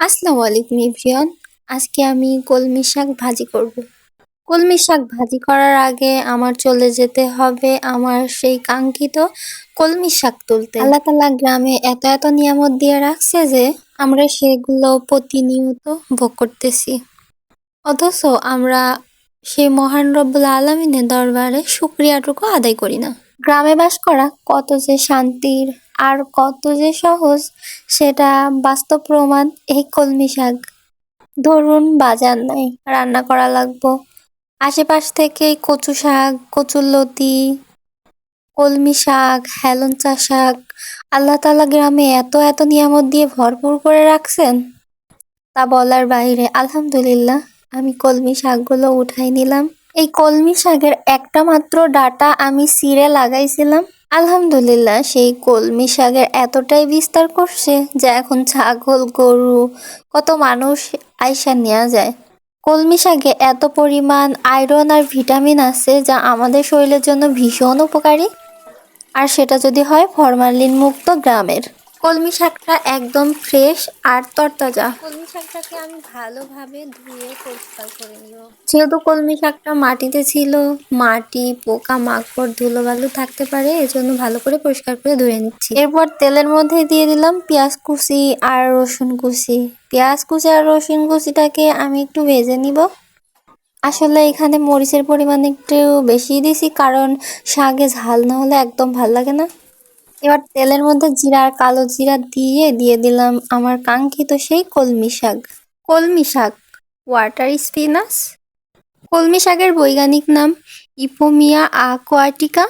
আসসালামু আলাইকুম ইভরিয়ন আজকে আমি কলমি শাক ভাজি করব। কলমি শাক ভাজি করার আগে আমার চলে যেতে হবে আমার সেই কাঙ্ক্ষিত কলমি শাক তুলতে। আল্লাহ তালা গ্রামে এত এত নিয়ামত দিয়ে রাখছে যে আমরা সেগুলো প্রতিনিয়ত ভোগ করতেছি। অথচ আমরা সেই মহান রব্বুল আলমিনের দরবারে শুক্রিয়াটুকু আদায় করি না। গ্রামে বাস করা কত যে শান্তির আর কত যে সহজ, সেটা বাস্তব প্রমাণ এই কলমি শাক। ধরুন বাজার নাই, রান্না করা লাগবো। আশেপাশ থেকে কচু শাক কচুরলতি কলমি শাক হেলঞ্চা শাক, আল্লাহ তালা গ্রামে এত এত নিয়ামত দিয়ে ভরপুর করে রাখছেন? তা বলার বাইরে আলহামদুলিল্লাহ, আমি কলমি শাকগুলো উঠাই নিলাম। এই কলমি শাকের একটা মাত্র ডাটা আমি সিরে লাগাইছিলাম। আলহামদুলিল্লাহ, সেই কলমি শাকের এতটাই বিস্তার করছে যে এখন ছাগল, গরু, কত মানুষ আয়সা নেওয়া যায়। কলমি শাকে এত পরিমাণ আয়রন আর ভিটামিন আছে যা আমাদের শরীরের জন্য ভীষণ উপকারী। আর সেটা যদি হয় ফরমালিন মুক্ত গ্রামের। কলমি শাকটা একদম ফ্রেশ আর তরতাজা। কলমি শাকটাকে আমি ভালোভাবে ধুয়ে পরিষ্কার করে নিব। যেহেতু কলমি শাকটা মাটিতে ছিল মাটি পোকা মাকড় ধুলোবালু থাকতে পারে এজন্য ভালো করে পরিষ্কার করে ধুয়ে নিচ্ছি। এরপর তেলের মধ্যে দিয়ে দিলাম পেঁয়াজ কুচি আর রসুন কুচি। পেঁয়াজ কুচি আর রসুন কুচিটাকে আমি একটু ভেজে নিব। আসলে এখানে মরিচের পরিমাণ একটু বেশি দিছি কারণ শাকে ঝাল না হলে একদম ভালো লাগে না। এবার তেলের মধ্যে জিরা আর কালো জিরা দিয়ে দিয়ে দিলাম আমার কাঙ্ক্ষিত সেই কলমি শাক। কলমি শাক ওয়াটার স্পিনাস কলমি শাকের বৈজ্ঞানিক নাম ইপোমিয়া aquatica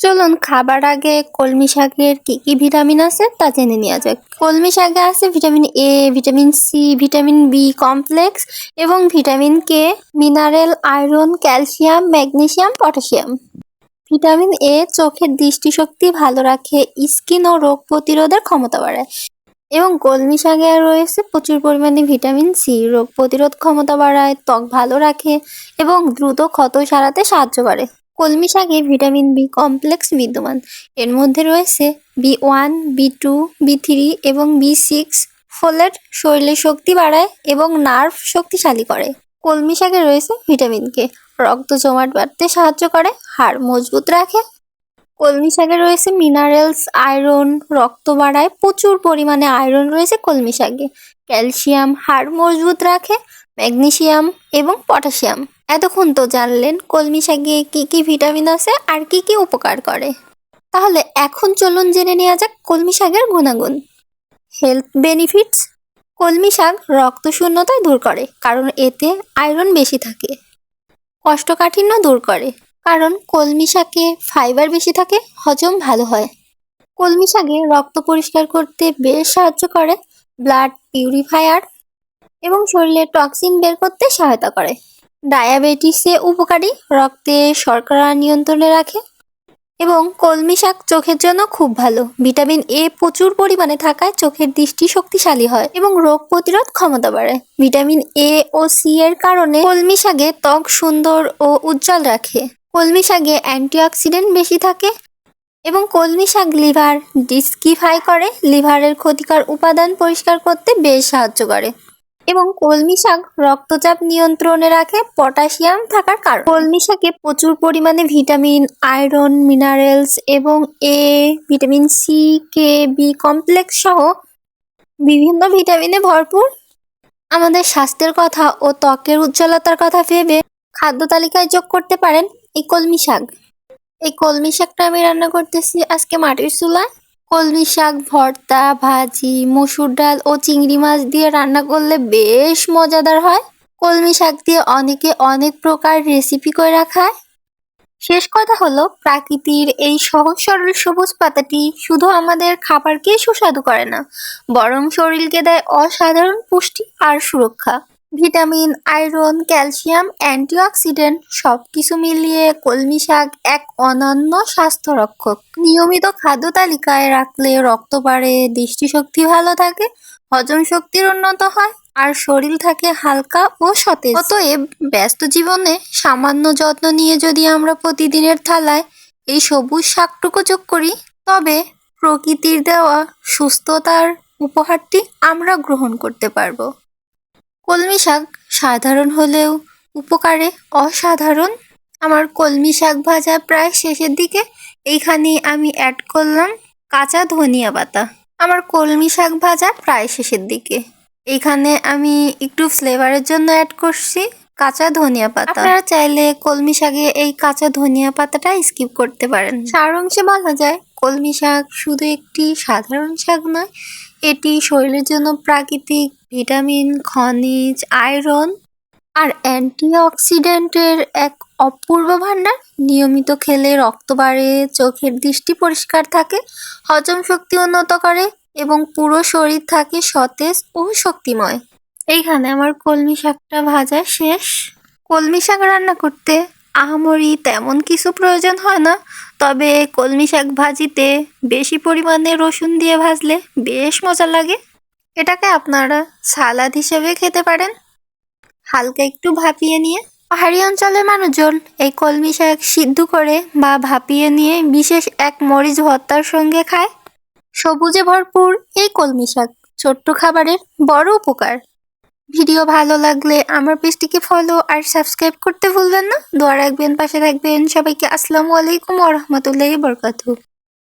চলুন খাবার আগে কলমি শাকের কী কী ভিটামিন আছে তা জেনে নেওয়া যাক। কলমি শাকে আছে vitamin A, vitamin C, vitamin B complex এবং vitamin K, mineral, iron, calcium, magnesium potassium vitamin A চোখের দৃষ্টিশক্তি ভালো রাখে, স্কিন ও রোগ প্রতিরোধের ক্ষমতা বাড়ায়। এবং কলমি শাকে রয়েছে প্রচুর পরিমাণে ভিটামিন সি। রোগ প্রতিরোধ ক্ষমতা বাড়ায়, ত্বক ভালো রাখে এবং দ্রুত ক্ষত সারাতে সাহায্য করে। কলমি শাকে ভিটামিন বি কমপ্লেক্স বিদ্যমান। এর মধ্যে রয়েছে B one, B two, B three এবং বি সিক্স। ফোলেট শরীরের শক্তি বাড়ায় এবং নার্ভ শক্তিশালী করে। কলমি শাকে রয়েছে ভিটামিন কে। রক্ত জমাট বাড়তে সাহায্য করে, হাড় মজবুত রাখে। কলমি শাকে রয়েছে মিনারেলস আয়রন রক্ত বাড়ায়। প্রচুর পরিমাণে আয়রন রয়েছে কলমি শাকে। ক্যালসিয়াম হাড় মজবুত রাখে ম্যাগনেশিয়াম এবং পটাশিয়াম এতক্ষণ তো জানলেন কলমি শাকে কি কি ভিটামিন আছে আর কি কি উপকার করে। তাহলে এখন চলুন জেনে নেওয়া যাক কলমি শাকের গুণাগুণ। হেলথ বেনিফিটস কলমি শাক রক্ত শূন্যতা দূর করে, কারণ এতে আয়রন বেশি থাকে। কোষ্ঠকাঠিন্য দূর করে। কারণ কলমি শাকে ফাইবার বেশি থাকে, হজম ভালো হয়। কলমি শাকে রক্ত পরিষ্কার করতে বেশ সাহায্য করে ব্লাড পিউরিফায়ার এবং শরীরে টক্সিন বের করতে সহায়তা করে। ডায়াবেটিসে উপকারী, রক্তে শর্করা নিয়ন্ত্রণে রাখে এবং কলমি শাক চোখের জন্য খুব ভালো। ভিটামিন এ প্রচুর পরিমাণে থাকায় চোখের দৃষ্টি শক্তিশালী হয় এবং রোগ প্রতিরোধ ক্ষমতা বাড়ায় ভিটামিন এ ও সি এর কারণে কলমি শাকে ত্বক সুন্দর ও উজ্জ্বল রাখে। কলমি শাকে অ্যান্টিঅক্সিডেন্ট বেশি থাকে এবং কলমি শাক লিভার ডিস্কিফাই করে। লিভারের ক্ষতিকর উপাদান পরিষ্কার করতে বেশ সাহায্য করে। এবং কলমি শাক রক্তচাপ নিয়ন্ত্রণে রাখে পটাশিয়াম থাকার কারণ। কলমি শাকে প্রচুর পরিমাণে ভিটামিন, আয়রন, মিনারেলস এবং A, vitamin C, K, B complex সহ বিভিন্ন ভিটামিনে ভরপুর। আমাদের স্বাস্থ্যের কথা ও ত্বকের উজ্জ্বলতার কথা ভেবে খাদ্য তালিকায় যোগ করতে পারেন এই কলমি শাক। এই কলমি শাকটা আমি রান্না করতেছি আজকে মাটির চুলায়। কলমি শাক, ভর্তা, ভাজি, মসুর ডাল ও চিংড়ি মাছ দিয়ে রান্না করলে বেশ মজাদার হয়। কলমি শাক দিয়ে অনেকে অনেক প্রকার রেসিপি করে রাখায়। শেষ কথা হলো, প্রাকৃতির এই সহজ সরল সবুজ পাতাটি শুধু আমাদের খাবারকে সুস্বাদু করে না, বরং শরীরকে দেয় অসাধারণ পুষ্টি আর সুরক্ষা। ভিটামিন, আয়রন, ক্যালসিয়াম, অ্যান্টিঅক্সিডেন্ট সব কিছু মিলিয়ে কলমি শাক এক অনন্য স্বাস্থ্য রক্ষক নিয়মিত খাদ্য তালিকায় রাখলে রক্ত বাড়ে, দৃষ্টিশক্তি ভালো থাকে, হজম শক্তির উন্নত হয়, আর শরীর থাকে হালকা ও সতেজ। অতএব ব্যস্ত জীবনে সামান্য যত্ন নিয়ে যদি আমরা প্রতিদিনের থালায় এই সবুজ শাকটুকু যোগ করি, তবে প্রকৃতির দেওয়া সুস্থতার উপহারটি আমরা গ্রহণ করতে পারব। কলমি শাক সাধারণ হলেও উপকারে, অসাধারণ। আমার কলমি শাক ভাজা প্রায় শেষের দিকে। এইখানে আমি অ্যাড করলাম কাঁচা ধনিয়া পাতা। আমার কলমি শাক ভাজা প্রায় শেষের দিকে। এইখানে আমি একটু ফ্লেভারের জন্য অ্যাড করছি কাঁচা ধনিয়া পাতা। আপনারা চাইলে কলমি শাকে এই কাঁচা ধনিয়া পাতাটা স্কিপ করতে পারেন। সারাংশে বলা যায়। কলমি শাক শুধু একটি সাধারণ শাক নয়, এটি শরীরের জন্য প্রাকৃতিক ভিটামিন, খনিজ, আয়রন আর অ্যান্টিঅক্সিডেন্টের এক অপূর্ব ভাণ্ডার। নিয়মিত খেলে রক্ত বাড়ে, চোখের দৃষ্টি পরিষ্কার থাকে, হজম শক্তি উন্নত করে এবং পুরো শরীর থাকে সতেজ ও শক্তিময়। এইখানে আমার কলমি শাকটা ভাজা শেষ। কলমি শাক রান্না করতে আহামরি তেমন কিছু প্রয়োজন হয় না, তবে কলমি শাক ভাজিতে বেশি পরিমাণে রসুন দিয়ে ভাজলে বেশ মজা লাগে। এটাকে আপনারা সালাদ হিসেবে খেতে পারেন। হালকা একটু ভাপিয়ে নিয়ে। পাহাড়ি অঞ্চলের মানুষজন এই কলমি শাক সিদ্ধ করে বা ভাপিয়ে নিয়ে বিশেষ এক মরিচ ভর্তার সঙ্গে খায়। সবুজে ভরপুর এই কলমি শাক ছোট্ট খাবারের বড় উপকার। ভিডিও ভালো লাগলে আমার পেজটিকে ফলো আর সাবস্ক্রাইব করতে ভুলবেন না। দোয়া রাখবেন, পাশে থাকবেন। সবাইকে আসসালামু আলাইকুম ওরহমতুল্লাহি বরকাতু